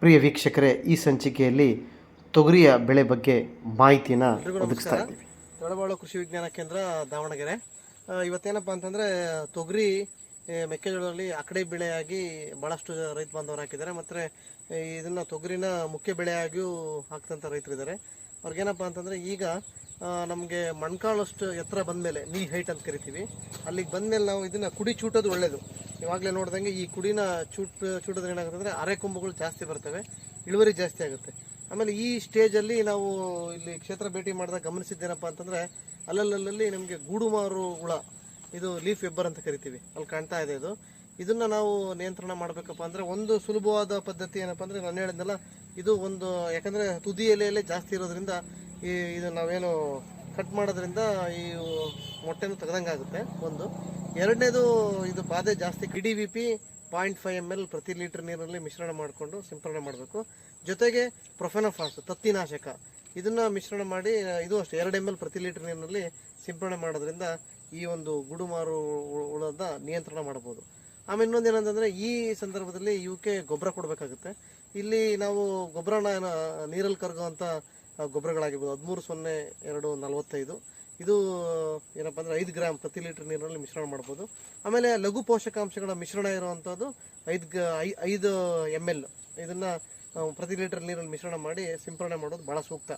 ಪ್ರಿಯ ವೀಕ್ಷಕರೇ ಈ ಸಂಚಿಕೆಯಲ್ಲಿ ತೊಗರಿಯ ಬೆಳೆ ಬಗ್ಗೆ ಮಾಹಿತಿನ ಒದಗಿಸ್ತಾ ಇದ್ದೀವಿ. ದೊಡ್ಡಬಾಳು ಕೃಷಿ ವಿಜ್ಞಾನ ಕೇಂದ್ರ ದಾವಣಗೆರೆ. ಇವತ್ತೇನಪ್ಪ ಅಂತಂದರೆ ತೊಗರಿ ಮೆಕ್ಕೆಜೋಳದಲ್ಲಿ ಅಕಡೆ ಬೆಳೆಯಾಗಿ ಭಾಳಷ್ಟು ರೈತ ಬಾಂಧವರು ಹಾಕಿದ್ದಾರೆ. ಮತ್ತು ಇದನ್ನು ತೊಗರಿನ ಮುಖ್ಯ ಬೆಳೆಯಾಗಿಯೂ ಹಾಕ್ತಂಥ ರೈತರಿದ್ದಾರೆ. ಅವ್ರಿಗೇನಪ್ಪ ಅಂತಂದರೆ ಈಗ ನಮಗೆ ಮಣ್ಕಾಳಷ್ಟು ಎತ್ತರ ಬಂದಮೇಲೆ ನೀ ಹೈಟ್ ಅಂತ ಕರಿತೀವಿ. ಅಲ್ಲಿಗೆ ಬಂದಮೇಲೆ ನಾವು ಇದನ್ನು ಕುಡಿ ಚೂಟೋದು ಒಳ್ಳೆಯದು ಇವಾಗಲೇ ನೋಡ್ದಂಗೆ ಈ ಕುಡಿನ ಚೂಟ್ ಚೂಟೋದ್ರೆ ಏನಾಗುತ್ತೆ ಅಂದರೆ ಅರೆ ಕೊಂಬುಗಳು ಜಾಸ್ತಿ ಬರ್ತವೆ, ಇಳುವರಿ ಜಾಸ್ತಿ ಆಗುತ್ತೆ. ಆಮೇಲೆ ಈ ಸ್ಟೇಜಲ್ಲಿ ನಾವು ಇಲ್ಲಿ ಕ್ಷೇತ್ರ ಭೇಟಿ ಮಾಡಿದಾಗ ಗಮನಿಸಿದ್ದೇನಪ್ಪ ಅಂತಂದರೆ, ಅಲ್ಲಲ್ಲಲ್ಲಿ ನಮಗೆ ಗೂಡುಮಾರು ಹುಳ, ಇದು ಲೀಫ್ ವೆಬ್ಬರ್ ಅಂತ ಕರಿತೀವಿ. ಅಲ್ಲಿ ಕಾಣ್ತಾ ಇದೆ ಇದು. ಇದನ್ನ ನಾವು ನಿಯಂತ್ರಣ ಮಾಡಬೇಕಪ್ಪ ಅಂದರೆ ಒಂದು ಸುಲಭವಾದ ಪದ್ಧತಿ ಏನಪ್ಪ ಅಂದರೆ ನಾನು ಹೇಳಿದ್ನಲ್ಲ, ಇದು ಒಂದು, ಯಾಕಂದರೆ ತುದಿ ಎಲೆಯಲ್ಲೇ ಜಾಸ್ತಿ ಇರೋದ್ರಿಂದ ಈ ಇದು ನಾವೇನು ಕಟ್ ಮಾಡೋದ್ರಿಂದ ಈ ಮೊಟ್ಟೆನೂ ತೆಗ್ದಂಗೆ ಆಗುತ್ತೆ. ಒಂದು. ಎರಡನೇದು ಇದು ಬಾಧೆ ಜಾಸ್ತಿ D V P point five M L ಪ್ರತಿ ಲೀಟರ್ ನೀರಲ್ಲಿ ಮಿಶ್ರಣ ಮಾಡಿಕೊಂಡು ಸಿಂಪರಣೆ ಮಾಡಬೇಕು. ಜೊತೆಗೆ ಪ್ರೊಫೆನೋಫಾಸ್, ತತ್ತಿನಾಶಕ. ಇದನ್ನ ಮಿಶ್ರಣ ಮಾಡಿ, ಇದು ಅಷ್ಟೇ, ಎರಡು ಎಂ ಎಲ್ ಪ್ರತಿ ಲೀಟರ್ ನೀರಿನಲ್ಲಿ ಸಿಂಪರಣೆ ಮಾಡೋದ್ರಿಂದ ಈ ಒಂದು ಗುಡುಮಾರು ಹುಳದ ನಿಯಂತ್ರಣ ಮಾಡ್ಬೋದು. ಆಮೇಲೆ ಇನ್ನೊಂದು ಏನಂತಂದ್ರೆ ಈ ಸಂದರ್ಭದಲ್ಲಿ ಇವಕ್ಕೆ ಗೊಬ್ಬರ ಕೊಡಬೇಕಾಗುತ್ತೆ. ಇಲ್ಲಿ ನಾವು ಗೊಬ್ಬರನ, ನೀರಲ್ಲಿ ಕರಗುವಂಥ ಗೊಬ್ಬರಗಳಾಗಿರ್ಬೋದು. ಹದಿಮೂರು ಸೊನ್ನೆ ಎರಡು ನಲವತ್ತೈದು. ಇದು, ಏನಪ್ಪ ಅಂದರೆ ಐದು ಗ್ರಾಮ್ ಪ್ರತಿ ಲೀಟರ್ ನೀರಿನಲ್ಲಿ ಮಿಶ್ರಣ ಮಾಡ್ಬೋದು. ಆಮೇಲೆ ಲಘು ಪೋಷಕಾಂಶಗಳ ಮಿಶ್ರಣ ಇರುವಂಥದ್ದು ಐದು ಗ ಐದು ಎಂ ಎಲ್ ಇದನ್ನು ಪ್ರತಿ ಲೀಟರ್ ನೀರಲ್ಲಿ ಮಿಶ್ರಣ ಮಾಡಿ ಸಿಂಪರಣೆ ಮಾಡೋದು ಭಾಳ ಸೂಕ್ತ.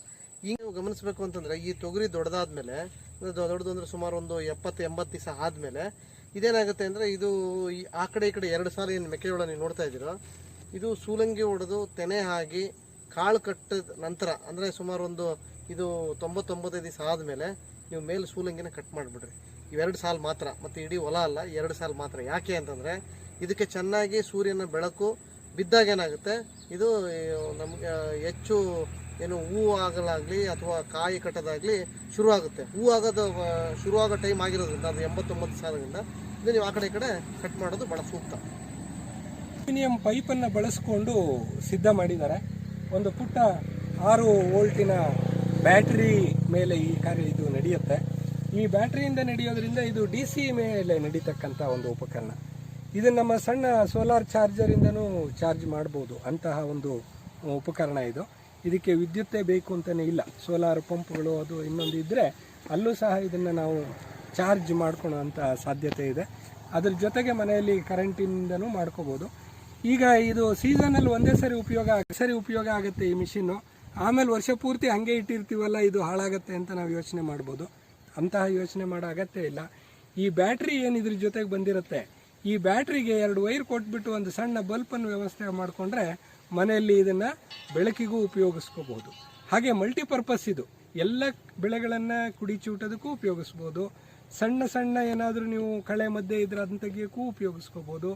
ಈಗ ನೀವು ಗಮನಿಸಬೇಕು ಅಂತಂದರೆ ಈ ತೊಗರಿ ದೊಡ್ಡದಾದ್ಮೇಲೆ ದೊಡ್ಡದು ಅಂದರೆ ಸುಮಾರು ಒಂದು ಎಪ್ಪತ್ತು, ಎಂಬತ್ತು ದಿವಸ ಆದಮೇಲೆ, ಇದೇನಾಗುತ್ತೆ ಅಂದರೆ ಇದು ಆ ಕಡೆ ಈ ಕಡೆ ಎರಡು ಸಾಲ ಏನು ಮೆಕ್ಕೆಜೋಳ ನೀವು ನೋಡ್ತಾ ಇದ್ದೀರೋ? ಇದು ಸೂಲಂಗಿ ಹೊಡೆದು ತೆನೆ ಆಗಿ ಕಾಳು ಕಟ್ಟಿದ ನಂತರ, ಅಂದರೆ ಸುಮಾರು ಒಂದು ಇದು ತೊಂಬತ್ತೊಂಬತ್ತೈದು ದಿವಸ ಆದಮೇಲೆ ನೀವು ಮೇಲೆ ಸೂಲಂಗಿನ ಕಟ್ ಮಾಡಿಬಿಡ್ರಿ. ಇವೆರಡು ಸಾಲು ಮಾತ್ರ, ಮತ್ತು ಇಡೀ ಹೊಲ ಅಲ್ಲ, ಎರಡು ಸಾಲು ಮಾತ್ರ. ಯಾಕೆ ಅಂತಂದರೆ, ಇದಕ್ಕೆ ಚೆನ್ನಾಗಿ ಸೂರ್ಯನ ಬೆಳಕು ಬಿದ್ದಾಗ ಏನಾಗುತ್ತೆ? ಇದು ನಮಗೆ ಹೆಚ್ಚು ಏನು ಹೂವು ಆಗಲಾಗಲಿ ಅಥವಾ ಕಾಯಿ ಕಟ್ಟೋದಾಗಲಿ ಶುರುವಾಗುತ್ತೆ. ಹೂವು ಆಗೋದು ಶುರುವಾಗೋ ಟೈಮ್ ಆಗಿರೋದ್ರಿಂದ, ಅದು ಎಂಬತ್ತೊಂಬತ್ತು ಸಾಲದಿಂದ ಇದು ನೀವು ಆ ಕಡೆ ಕಡೆ ಕಟ್ ಮಾಡೋದು ಭಾಳ ಸೂಕ್ತ. ಅಲ್ಯೂಮಿನಿಯಂ ಪೈಪನ್ನು ಬಳಸ್ಕೊಂಡು ಸಿದ್ಧ ಮಾಡಿದ್ದಾರೆ. ಒಂದು ಪುಟ್ಟ ಆರು ವೋಲ್ಟಿನ ಬ್ಯಾಟ್ರಿ ಮೇಲೆ ಈ ಕಾರ್ಯ ಇದು ನಡೆಯುತ್ತೆ. ಈ ಬ್ಯಾಟ್ರಿಯಿಂದ ನಡೆಯೋದ್ರಿಂದ ಇದು ಡಿ ಸಿ ಮೇಲೆ ನಡೀತಕ್ಕಂಥ ಒಂದು ಉಪಕರಣ. ಇದು ನಮ್ಮ ಸಣ್ಣ ಸೋಲಾರ್ ಚಾರ್ಜರಿಂದನೂ ಚಾರ್ಜ್ ಮಾಡ್ಬೋದು. ಅಂತಹ ಒಂದು ಉಪಕರಣ ಇದು. ಇದಕ್ಕೆ ವಿದ್ಯುತ್ತೇ ಬೇಕು ಅಂತಲೇ ಇಲ್ಲ. ಸೋಲಾರ್ ಪಂಪ್ಗಳು ಅದು ಇನ್ನೊಂದು ಇದ್ದರೆ ಅಲ್ಲೂ ಸಹ ಇದನ್ನು ನಾವು ಚಾರ್ಜ್ ಮಾಡ್ಕೊಳ್ಳೋ ಸಾಧ್ಯತೆ ಇದೆ. ಅದ್ರ ಜೊತೆಗೆ ಮನೆಯಲ್ಲಿ ಕರೆಂಟಿಂದನೂ ಮಾಡ್ಕೋಬೋದು. ಈಗ ಇದು ಸೀಸನಲ್ಲಿ ಒಂದೇ ಸರಿ ಉಪಯೋಗ ಸರಿ ಉಪಯೋಗ ಆಗುತ್ತೆ ಈ ಮಿಷಿನ್ನು ಆಮೇಲೆ ವರ್ಷ ಪೂರ್ತಿ ಹಾಗೆ ಇಟ್ಟಿರ್ತೀವಲ್ಲ, ಇದು ಹಾಳಾಗತ್ತೆ ಅಂತ ನಾವು ಯೋಚನೆ ಮಾಡ್ಬೋದು. ಅಂತಹ ಯೋಚನೆ ಮಾಡೋ ಅಗತ್ಯ ಇಲ್ಲ. ಈ ಬ್ಯಾಟ್ರಿ ಏನು ಇದ್ರ ಜೊತೆಗೆ ಬಂದಿರುತ್ತೆ? ಈ ಬ್ಯಾಟ್ರಿಗೆ ಎರಡು ವೈರ್ ಕೊಟ್ಬಿಟ್ಟು ಒಂದು ಸಣ್ಣ ಬಲ್ಪನ್ನು ವ್ಯವಸ್ಥೆ ಮಾಡಿಕೊಂಡ್ರೆ ಮನೆಯಲ್ಲಿ ಇದನ್ನು ಬೆಳಕಿಗೂ ಉಪಯೋಗಿಸ್ಕೋಬೋದು. ಹಾಗೆ ಮಲ್ಟಿಪರ್ಪಸ್ ಇದು. ಎಲ್ಲ ಬೆಳೆಗಳನ್ನು ಕುಡಿಚೂಟೋದಕ್ಕೂ ಉಪಯೋಗಿಸ್ಬೋದು. ಸಣ್ಣ ಸಣ್ಣ ಏನಾದರೂ ನೀವು ಕಳೆ ಮಧ್ಯೆ ಇದ್ರೆ ಅದನ್ನ ತೆಗಿಯೋಕ್ಕೂ ಉಪಯೋಗಿಸ್ಕೋಬೋದು.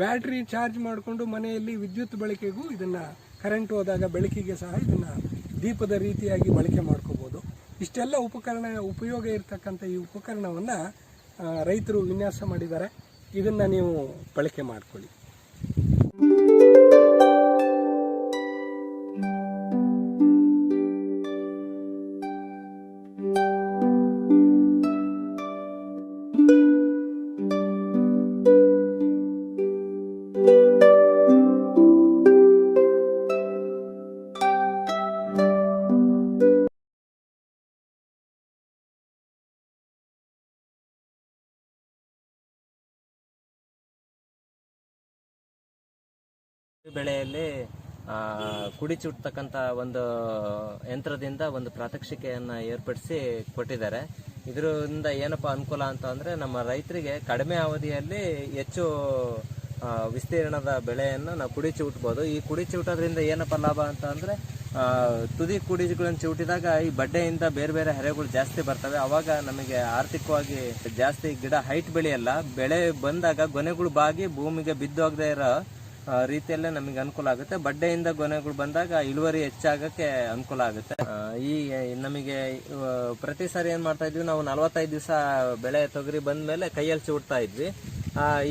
ಬ್ಯಾಟ್ರಿ ಚಾರ್ಜ್ ಮಾಡಿಕೊಂಡು ಮನೆಯಲ್ಲಿ ವಿದ್ಯುತ್ ಬಳಕೆಗೂ ಇದನ್ನು ಕರೆಂಟ್ ಹೋದಾಗ ಬೆಳಕಿಗೆ ಸಹ ಇದನ್ನು ದೀಪದ ರೀತಿಯಾಗಿ ಬಳಕೆ ಮಾಡ್ಕೋಬೋದು. ಇಷ್ಟೆಲ್ಲ ಉಪಕರಣ, ಉಪಯೋಗ ಇರತಕ್ಕಂಥ ಈ ಉಪಕರಣವನ್ನು ರೈತರು ವಿನ್ಯಾಸ ಮಾಡಿದ್ದಾರೆ. ಇದನ್ನು ನೀವು ಬಳಕೆ ಮಾಡ್ಕೊಳ್ಳಿ. ಬೆಳೆಯಲ್ಲಿ ಆ, ಕುಡಿ ಚುಟ್ತಕ್ಕಂಥ ಒಂದು ಯಂತ್ರದಿಂದ ಒಂದು ಪ್ರಾತ್ಯಕ್ಷಿಕೆಯನ್ನು ಏರ್ಪಡಿಸಿ ಕೊಟ್ಟಿದ್ದಾರೆ. ಇದರಿಂದ ಏನಪ್ಪ ಅನುಕೂಲ ಅಂತ ಅಂದರೆ ನಮ್ಮ ರೈತರಿಗೆ ಕಡಿಮೆ ಅವಧಿಯಲ್ಲಿ ಹೆಚ್ಚು ವಿಸ್ತೀರ್ಣದ ಬೆಳೆಯನ್ನು ನಾವು ಕುಡಿ ಚೂಟ್ಬೋದು ಈ ಕುಡಿ ಚೂಟೋದ್ರಿಂದ ಏನಪ್ಪ ಲಾಭ ಅಂತ ಅಂದರೆ ತುದಿ ಕುಡಿಗಳನ್ನು ಚೂಟಿದಾಗ ಈ ಬಡ್ಡೆಯಿಂದ ಬೇರೆ ಬೇರೆ ಹರೆಗಳು ಜಾಸ್ತಿ ಬರ್ತವೆ. ಅವಾಗ ನಮಗೆ ಆರ್ಥಿಕವಾಗಿ ಜಾಸ್ತಿ ಗಿಡ ಹೈಟ್ ಬೆಳೆಯಲ್ಲ. ಬೆಳೆ ಬಂದಾಗ ಗೊನೆಗಳು ಬಾಗಿ ಭೂಮಿಗೆ ಬಿದ್ದೋಗದೆ ಇರೋ ರೀತಿಯಲ್ಲೇ ನಮಗೆ ಅನುಕೂಲ ಆಗುತ್ತೆ. ಬಡ್ಡೆಯಿಂದ ಗೊನೆಗಳು ಬಂದಾಗ ಇಳುವರಿ ಹೆಚ್ಚಾಗಕ್ಕೆ ಅನುಕೂಲ ಆಗುತ್ತೆ. ಈ, ನಮಗೆ ಪ್ರತಿ ಸಾರಿ ಏನ್ ಮಾಡ್ತಾ ಇದ್ವಿ, ನಾವು ನಲವತ್ತೈದು ದಿವಸ ಬೆಳೆ ತೊಗರಿ ಬಂದ್ಮೇಲೆ ಕೈಯಲ್ಲಿ ಚೂಡ್ತಾ ಇದ್ವಿ.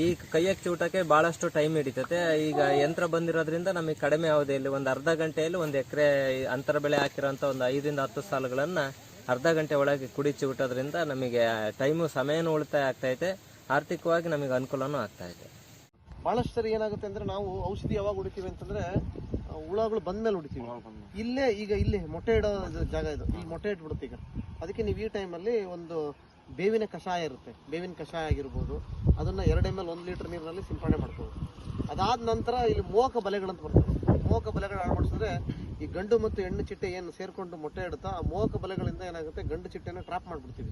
ಈ ಕೈಯಕ್ಕೆ ಚೂಟಕ್ಕೆ ಬಹಳಷ್ಟು ಟೈಮ್ ಹಿಡಿತೈತೆ. ಈಗ ಯಂತ್ರ ಬಂದಿರೋದ್ರಿಂದ ನಮಗೆ ಕಡಿಮೆ ಅವಧಿಯಲ್ಲಿ ಒಂದು ಅರ್ಧ ಗಂಟೆಯಲ್ಲಿ ಒಂದು ಎಕರೆ ಅಂತರ ಬೆಳೆ ಹಾಕಿರೋಂಥ ಒಂದು ಐದರಿಂದ ಹತ್ತು ಸಾಲುಗಳನ್ನ ಅರ್ಧ ಗಂಟೆ ಒಳಗೆ ಕುಡಿ ಚೂಟೋದ್ರಿಂದ ನಮಗೆ ಟೈಮು ಸಮಯನೂ ಉಳಿತಾಯ ಆಗ್ತೈತೆ ಆರ್ಥಿಕವಾಗಿ ನಮಗೆ ಅನುಕೂಲನೂ ಆಗ್ತಾ ಇದೆ. ಬಹಳಷ್ಟು ಸರಿ ಏನಾಗುತ್ತೆ ಅಂದ್ರೆ ನಾವು ಔಷಧಿ ಯಾವಾಗ ಹೊಡಿತೀವಿ ಅಂತಂದ್ರೆ ಹುಳಗಳು ಹುಳಗಳು ಬಂದ್ಮೇಲೆ ಹೊಡಿತೀವಿ ಇಲ್ಲೇ ಈಗ ಇಲ್ಲಿ ಮೊಟ್ಟೆ ಇಡೋ ಜಾಗ ಇದು. ಇಲ್ಲಿ ಮೊಟ್ಟೆ ಇಟ್ಬಿಡುತ್ತೆ ಈಗ. ಅದಕ್ಕೆ ನೀವು ಈ ಟೈಮಲ್ಲಿ ಒಂದು ಬೇವಿನ ಕಷಾಯ ಇರುತ್ತೆ. ಬೇವಿನ ಕಷಾಯ ಆಗಿರ್ಬೋದು. ಅದನ್ನ ಎರಡು ಎಂ ಎಲ್ ಒಂದು ಲೀಟರ್ ನೀರಿನಲ್ಲಿ ಸಿಂಪಡಣೆ ಮಾಡ್ತೀವಿ ಅದಾದ ನಂತರ ಇಲ್ಲಿ ಮೋಕ ಬಲೆಗಳಂತ ಬರ್ತವೆ ಮೋಕ ಬಲೆಗಳು ಅಳವಡಿಸಿದ್ರೆ ಈ ಗಂಡು ಮತ್ತು ಹೆಣ್ಣು ಚಿಟ್ಟೆ ಏನು ಸೇರ್ಕೊಂಡು ಮೊಟ್ಟೆ ಇಡುತ್ತಾ ಆ ಮೋಕ ಬಲೆಗಳಿಂದ ಏನಾಗುತ್ತೆ ಗಂಡು ಚಿಟ್ಟೆನ ಟ್ರಾಪ್ ಮಾಡ್ಬಿಡ್ತೀವಿ.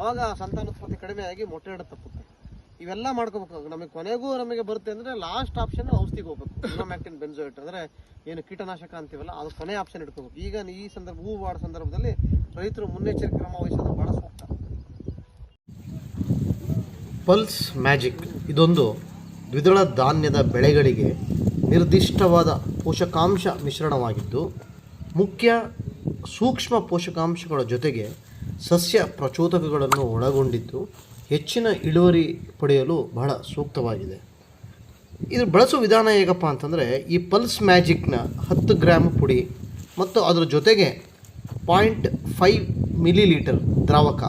ಅವಾಗ ಸಂತಾನೋತ್ಪತ್ತಿ ಕಡಿಮೆ ಆಗಿ ಮೊಟ್ಟೆ ಇಡ ತಪ್ಪುತ್ತೆ ಇವೆಲ್ಲ ಮಾಡ್ಕೋಬೇಕು. ನಮಗೆ ಕೊನೆಗೂ ನಮಗೆ ಬರುತ್ತೆ ಅಂದ್ರೆ ಲಾಸ್ಟ್ ಆಪ್ಷನ್ ಔಷಧಿಗೆ ಹೋಗ್ಬೇಕು. ಇನೋಮ್ಯಾಕ್ಟಿನ್ ಬೆನ್ಸೋಯಿಟ್ ಅಂದ್ರೆ ಏನು ಕೀಟನಾಶಕ ಅಂತೀವಲ್ಲ, ಅದು ಕೊನೆ ಆಪ್ಷನ್ ಇಟ್ಕೋಬೇಕು. ಈಗ ಈ ಸಂದರ್ಭ ಹೂ ಬಾಡೋ ಸಂದರ್ಭದಲ್ಲಿ ರೈತರು ಮುನ್ನೆಚ್ಚರಿಕೆ ಕ್ರಮ ವಹಿಸೋದು ಬಹಳ ಸೂಕ್ತ. ಪಲ್ಸ್ ಮ್ಯಾಜಿಕ್ ಇದೊಂದು ದ್ವಿದಳ ಧಾನ್ಯದ ಬೆಳೆಗಳಿಗೆ ನಿರ್ದಿಷ್ಟವಾದ ಪೋಷಕಾಂಶ ಮಿಶ್ರಣವಾಗಿದ್ದು, ಮುಖ್ಯ ಸೂಕ್ಷ್ಮ ಪೋಷಕಾಂಶಗಳ ಜೊತೆಗೆ ಸಸ್ಯ ಪ್ರಚೋದಕಗಳನ್ನು ಒಳಗೊಂಡಿದ್ದು ಹೆಚ್ಚಿನ ಇಳುವರಿ ಪಡೆಯಲು ಬಹಳ ಸೂಕ್ತವಾಗಿದೆ. ಇದು ಬಳಸುವ ವಿಧಾನ ಹೇಗಪ್ಪ ಅಂತಂದರೆ, ಈ ಪಲ್ಸ್ ಮ್ಯಾಜಿಕ್ನ ಹತ್ತು ಗ್ರಾಮ್ ಪುಡಿ ಮತ್ತು ಅದರ ಜೊತೆಗೆ ಪಾಯಿಂಟ್ ಫೈವ್ ಮಿಲಿ ಲೀಟರ್ ದ್ರಾವಕ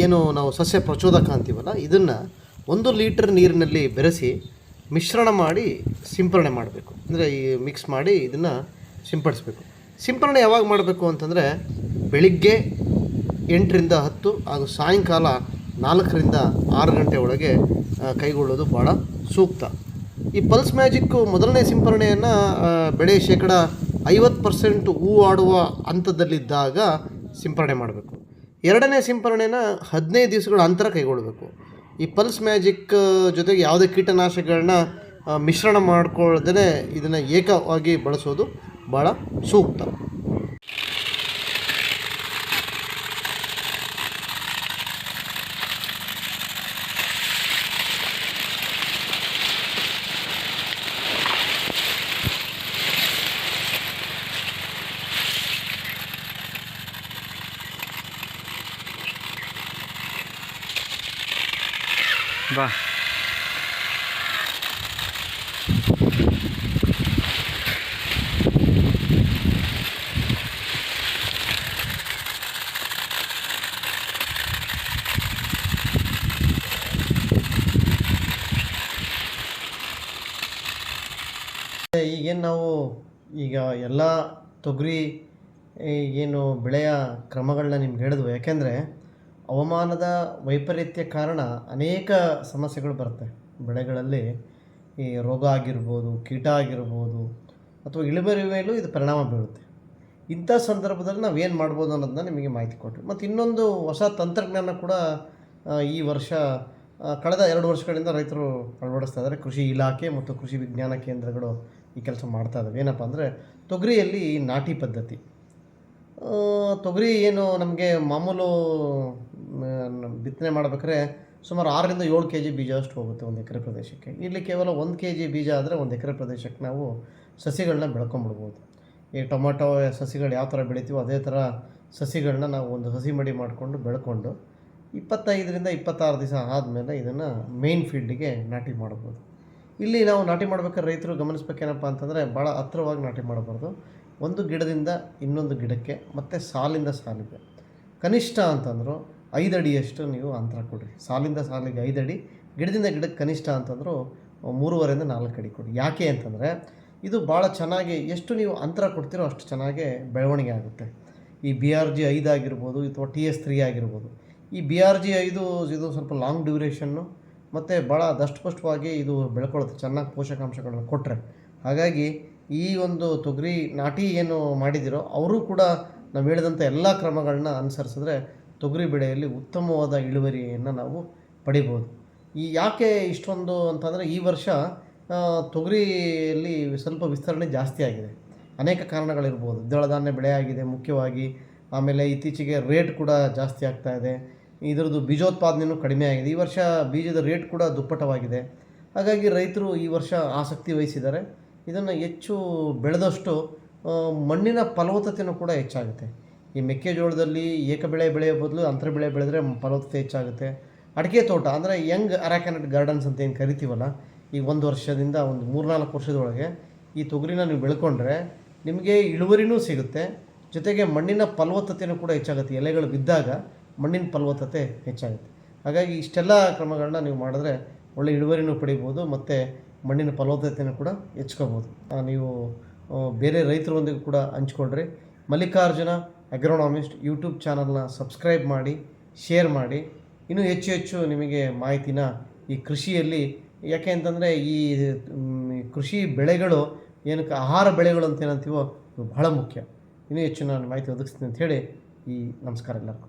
ಏನು ನಾವು ಸಸ್ಯ ಪ್ರಚೋದಕ ಅಂತೀವಲ್ಲ, ಇದನ್ನು ಒಂದು ಲೀಟರ್ ನೀರಿನಲ್ಲಿ ಬೆರೆಸಿ ಮಿಶ್ರಣ ಮಾಡಿ ಸಿಂಪರಣೆ ಮಾಡಬೇಕು. ಅಂದರೆ ಈ ಮಿಕ್ಸ್ ಮಾಡಿ ಇದನ್ನು ಸಿಂಪಡಿಸ್ಬೇಕು. ಸಿಂಪರಣೆ ಯಾವಾಗ ಮಾಡಬೇಕು ಅಂತಂದರೆ, ಬೆಳಿಗ್ಗೆ ಎಂಟರಿಂದ ಹತ್ತು ಹಾಗೂ ಸಾಯಂಕಾಲ ನಾಲ್ಕರಿಂದ ಆರು ಗಂಟೆ ಒಳಗೆ ಕೈಗೊಳ್ಳೋದು ಭಾಳ ಸೂಕ್ತ. ಈ ಪಲ್ಸ್ ಮ್ಯಾಜಿಕ್ಕು ಮೊದಲನೇ ಸಿಂಪರಣೆಯನ್ನು ಬೆಳೆ ಶೇಕಡ ಐವತ್ತು ಪರ್ಸೆಂಟ್ ಹೂ ಆಡುವ ಹಂತದಲ್ಲಿದ್ದಾಗ ಸಿಂಪರಣೆ ಮಾಡಬೇಕು. ಎರಡನೇ ಸಿಂಪರಣೆನ ಹದಿನೈದು ದಿವಸಗಳ ಅಂತರ ಕೈಗೊಳ್ಳಬೇಕು. ಈ ಪಲ್ಸ್ ಮ್ಯಾಜಿಕ್ ಜೊತೆಗೆ ಯಾವುದೇ ಕೀಟನಾಶಕಗಳನ್ನ ಮಿಶ್ರಣ ಮಾಡಿಕೊಳ್ಳದೇ ಇದನ್ನು ಏಕವಾಗಿ ಬಳಸೋದು ಭಾಳ ಸೂಕ್ತ. ಬಾ ಈಗೇನು ನಾವು ಈಗ ಎಲ್ಲ ತೊಗರಿ ಏನು ಬೆಳೆಯ ಕ್ರಮಗಳನ್ನ ನಿಮ್ಗೆ ಹೇಳಿದ್ವು. ಯಾಕೆಂದರೆ ಹವಾಮಾನದ ವೈಪರೀತ್ಯ ಕಾರಣ ಅನೇಕ ಸಮಸ್ಯೆಗಳು ಬರುತ್ತೆ. ಬೆಳೆಗಳಲ್ಲಿ ಈ ರೋಗ ಆಗಿರ್ಬೋದು, ಕೀಟ ಆಗಿರ್ಬೋದು ಅಥವಾ ಇಳುವರಿ ಮೇಲೂ ಇದು ಪರಿಣಾಮ ಬೀರುತ್ತೆ. ಇಂಥ ಸಂದರ್ಭದಲ್ಲಿ ನಾವು ಏನು ಮಾಡ್ಬೋದು ಅನ್ನೋದನ್ನ ನಿಮಗೆ ಮಾಹಿತಿ ಕೊಟ್ಟರು ಮತ್ತು ಇನ್ನೊಂದು ಹೊಸ ತಂತ್ರಜ್ಞಾನ ಕೂಡ ಈ ವರ್ಷ ಕಳೆದ ಎರಡು ವರ್ಷಗಳಿಂದ ರೈತರು ಅಳವಡಿಸ್ತಾ ಇದ್ದಾರೆ. ಕೃಷಿ ಇಲಾಖೆ ಮತ್ತು ಕೃಷಿ ವಿಜ್ಞಾನ ಕೇಂದ್ರಗಳು ಈ ಕೆಲಸ ಮಾಡ್ತಾ ಇದ್ದಾವೆ ಏನಪ್ಪ ಅಂದರೆ ತೊಗರಿಯಲ್ಲಿ ನಾಟಿ ಪದ್ಧತಿ. ತೊಗರಿ ಏನು ನಮಗೆ ಮಾಮೂಲು ಬಿತ್ತನೆ ಮಾಡ್ಬೇಕಾದ್ರೆ ಸುಮಾರು ಆರರಿಂದ ಏಳು ಕೆ ಜಿ ಬೀಜ ಅಷ್ಟು ಹೋಗುತ್ತೆ ಒಂದು ಎಕರೆ ಪ್ರದೇಶಕ್ಕೆ. ಇಲ್ಲಿ ಕೇವಲ ಒಂದು ಕೆ ಜಿ ಬೀಜ ಆದರೆ ಒಂದು ಎಕರೆ ಪ್ರದೇಶಕ್ಕೆ ನಾವು ಸಸಿಗಳನ್ನ ಬೆಳ್ಕೊಂಬಿಡ್ಬೋದು. ಈ ಟೊಮೊಟೊ ಸಸಿಗಳು ಯಾವ ಥರ ಬೆಳಿತೀವೋ ಅದೇ ಥರ ಸಸಿಗಳನ್ನ ನಾವು ಒಂದು ಹಸಿ ಮಡಿ ಮಾಡಿಕೊಂಡು ಬೆಳ್ಕೊಂಡು ಇಪ್ಪತ್ತೈದರಿಂದ ಇಪ್ಪತ್ತಾರು ದಿವಸ ಆದಮೇಲೆ ಇದನ್ನು ಮೇನ್ ಫೀಲ್ಡಿಗೆ ನಾಟಿ ಮಾಡ್ಬೋದು. ಇಲ್ಲಿ ನಾವು ನಾಟಿ ಮಾಡ್ಬೇಕಾದ್ರೆ ರೈತರು ಗಮನಿಸ್ಬೇಕೇನಪ್ಪ ಅಂತಂದರೆ ಭಾಳ ಹತ್ರವಾಗಿ ನಾಟಿ ಮಾಡಬಾರ್ದು. ಒಂದು ಗಿಡದಿಂದ ಇನ್ನೊಂದು ಗಿಡಕ್ಕೆ ಮತ್ತು ಸಾಲಿಂದ ಸಾಲಿಗೆ. ಕನಿಷ್ಠ ಅಂತಂದ್ರು ಐದು ಅಡಿಯಷ್ಟು ನೀವು ಅಂತರ ಕೊಡಿರಿ. ಸಾಲಿಂದ ಸಾಲಿಗೆ ಐದು ಅಡಿ ಗಿಡದಿಂದ ಗಿಡಕ್ಕೆ ಕನಿಷ್ಠ ಅಂತಂದರು ಮೂರುವರೆಯಿಂದ ನಾಲ್ಕು ಅಡಿ ಕೊಡಿ. ಯಾಕೆ ಅಂತಂದರೆ ಇದು ಭಾಳ ಚೆನ್ನಾಗಿ ಎಷ್ಟು ನೀವು ಅಂತರ ಕೊಡ್ತೀರೋ ಅಷ್ಟು ಚೆನ್ನಾಗಿ ಬೆಳವಣಿಗೆ ಆಗುತ್ತೆ. ಈ ಬಿ ಆರ್ ಜಿ ಐದು ಆಗಿರ್ಬೋದು ಅಥವಾ ಟಿ ಎಸ್ ತ್ರೀ ಆಗಿರ್ಬೋದು. ಈ ಬಿ ಆರ್ ಜಿ ಐದು ಇದು ಸ್ವಲ್ಪ ಲಾಂಗ್ ಡ್ಯೂರೇಷನ್ನು ಮತ್ತು ಭಾಳ ದಷ್ಟಪುಷ್ಟವಾಗಿ ಇದು ಬೆಳ್ಕೊಳ್ಳುತ್ತೆ ಚೆನ್ನಾಗಿ ಪೋಷಕಾಂಶಗಳನ್ನು ಕೊಟ್ಟರೆ ಹಾಗಾಗಿ ಈ ಒಂದು ತೊಗರಿ ನಾಟಿ ಏನು ಮಾಡಿದಿರೋ, ಅವರು ಕೂಡ ನಾವು ಹೇಳಿದಂಥ ಎಲ್ಲ ಕ್ರಮಗಳನ್ನ ಅನುಸರಿಸಿದ್ರೆ ತೊಗರಿ ಬೆಳೆಯಲ್ಲಿ ಉತ್ತಮವಾದ ಇಳುವರಿಯನ್ನು ನಾವು ಪಡಿಬೋದು. ಈ ಯಾಕೆ ಇಷ್ಟೊಂದು ಅಂತಂದರೆ ಈ ವರ್ಷ ತೊಗರಿಯಲ್ಲಿ ಸ್ವಲ್ಪ ವಿಸ್ತರಣೆ ಜಾಸ್ತಿ ಆಗಿದೆ. ಅನೇಕ ಕಾರಣಗಳಿರ್ಬೋದು. ದ್ವಿದಳ ಧಾನ್ಯ ಬೆಳೆ ಆಗಿದೆ ಮುಖ್ಯವಾಗಿ. ಆಮೇಲೆ ಇತ್ತೀಚೆಗೆ ರೇಟ್ ಕೂಡ ಜಾಸ್ತಿ ಆಗ್ತಾ ಇದೆ. ಇದರದ್ದು ಬೀಜೋತ್ಪಾದನೆಯೂ ಕಡಿಮೆ ಆಗಿದೆ. ಈ ವರ್ಷ ಬೀಜದ ರೇಟ್ ಕೂಡ ದುಪ್ಪಟವಾಗಿದೆ. ಹಾಗಾಗಿ ರೈತರು ಈ ವರ್ಷ ಆಸಕ್ತಿ ವಹಿಸಿದ್ದಾರೆ. ಇದನ್ನು ಹೆಚ್ಚು ಬೆಳೆದಷ್ಟು ಮಣ್ಣಿನ ಫಲವತ್ತತೆಯೂ ಕೂಡ ಹೆಚ್ಚಾಗುತ್ತೆ. ಈ ಮೆಕ್ಕೆಜೋಳದಲ್ಲಿ ಏಕ ಬೆಳೆ ಬೆಳೆಯೋ ಬದಲು ಅಂತರ ಬೆಳೆ ಬೆಳೆದರೆ ಫಲವತ್ತತೆ ಹೆಚ್ಚಾಗುತ್ತೆ. ಅಡಿಕೆ ತೋಟ ಅಂದರೆ ಯಂಗ್ ಅರಾಕ್ಯಾನಟ್ ಗಾರ್ಡನ್ಸ್ ಅಂತ ಏನು ಕರಿತೀವಲ್ಲ, ಈ ಒಂದು ವರ್ಷದಿಂದ ಒಂದು ಮೂರ್ನಾಲ್ಕು ವರ್ಷದೊಳಗೆ ಈ ತೊಗರಿನ ನೀವು ಬೆಳ್ಕೊಂಡ್ರೆ ನಿಮಗೆ ಇಳುವರಿನೂ ಸಿಗುತ್ತೆ. ಜೊತೆಗೆ ಮಣ್ಣಿನ ಫಲವತ್ತತೆಯೂ ಕೂಡ ಹೆಚ್ಚಾಗುತ್ತೆ. ಎಲೆಗಳು ಬಿದ್ದಾಗ ಮಣ್ಣಿನ ಫಲವತ್ತತೆ ಹೆಚ್ಚಾಗುತ್ತೆ. ಹಾಗಾಗಿ ಇಷ್ಟೆಲ್ಲ ಕ್ರಮಗಳನ್ನ ನೀವು ಮಾಡಿದ್ರೆ ಒಳ್ಳೆ ಇಳುವರಿನೂ ಪಡಿಬೋದು ಮತ್ತು ಮಣ್ಣಿನ ಫಲವತ್ತತೆಯನ್ನು ಕೂಡ ಹೆಚ್ಕೋಬೋದು. ನೀವು ಬೇರೆ ರೈತರೊಂದಿಗೂ ಕೂಡ ಹಂಚ್ಕೊಂಡ್ರಿ ಮಲ್ಲಿಕಾರ್ಜುನ ಅಗ್ರೋನಾಮಿಸ್ಟ್ ಯೂಟ್ಯೂಬ್ ಚಾನಲ್ನ ಸಬ್ಸ್ಕ್ರೈಬ್ ಮಾಡಿ ಶೇರ್ ಮಾಡಿ. ಇನ್ನೂ ಹೆಚ್ಚು ಹೆಚ್ಚು ನಿಮಗೆ ಮಾಹಿತಿನ ಈ ಕೃಷಿಯಲ್ಲಿ, ಯಾಕೆ ಅಂತಂದರೆ ಈ ಕೃಷಿ ಬೆಳೆಗಳು, ಏನಕ್ಕೆ ಆಹಾರ ಬೆಳೆಗಳು ಅಂತ ಏನಂತೀವೋ ಬಹಳ ಮುಖ್ಯ. ಇನ್ನೂ ಹೆಚ್ಚು ನಾನು ಮಾಹಿತಿ ಒದಗಿಸ್ತೀನಿ ಅಂತ ಹೇಳಿ ಈ ನಮಸ್ಕಾರ ಎಲ್ಲರಿಗೂ.